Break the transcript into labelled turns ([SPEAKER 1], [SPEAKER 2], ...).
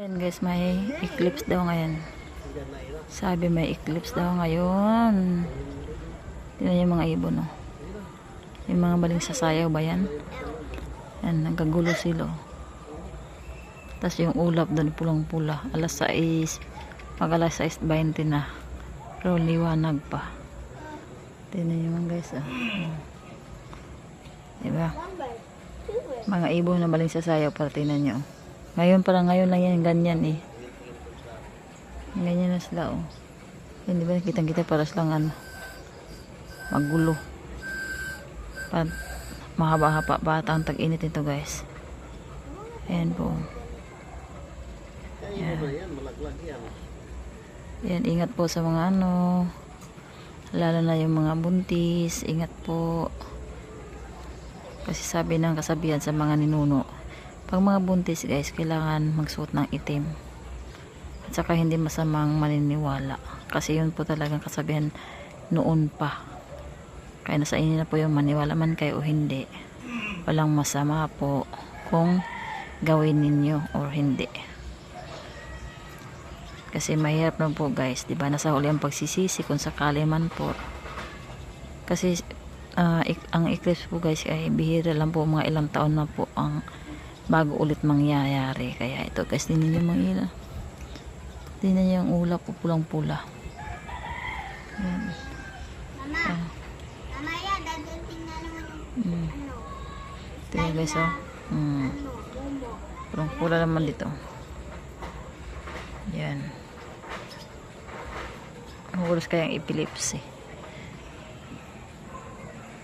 [SPEAKER 1] Ayan guys, may eclipse daw ngayon. Sabi may eclipse daw ngayon. Tingnan yung mga ibon, no? Yung mga baling sasayaw ba yan? Yan, nagkagulo sila. oh. Tapos yung ulap doon, pulang-pula. Alas 6, mag alas 6.20 na. Pero liwanag pa. Tingnan yung mga guys. Hmm. Diba? Mga ibon na baling sasayaw para tingnan nyo. Ngayon parang ngayon lang yan, ganyan eh. Ganyan na sila oh. Hindi ba nakitang kita para silang ano, magulo. Pat, mahaba-haba bata ang tag-init ito guys. Ayan po. Ayan. Ayan, ingat po sa mga ano, lalo na yung mga buntis, ingat po. Kasi sabi ng kasabihan sa mga ninuno, pag mga buntis guys, kailangan magsuot ng itim. At saka hindi masamang maniniwala. Kasi yun po talagang kasabihan noon pa. Kaya nasa inyo na po yung maniwala man kayo o hindi. Walang masama po kung gawin ninyo or hindi. Kasi mahirap na po guys, 'di ba? Nasa huli ang pagsisisi kung sakali man po. Kasi ik- ang eclipse po guys ay bihira lang po mga ilang taon na po ang bago ulit mangyayari. Kaya ito guys, niyo mga ila. Tingnan niyo yung ulap po pulang-pula. Yan.
[SPEAKER 2] Mama, mamaya dadating na naman yung
[SPEAKER 1] Mm.
[SPEAKER 2] ano,
[SPEAKER 1] Tingnan guys oh. Mm.
[SPEAKER 2] ano, momo.
[SPEAKER 1] Pulang-pula naman dito. Yan. Hulos kayang epilepsy.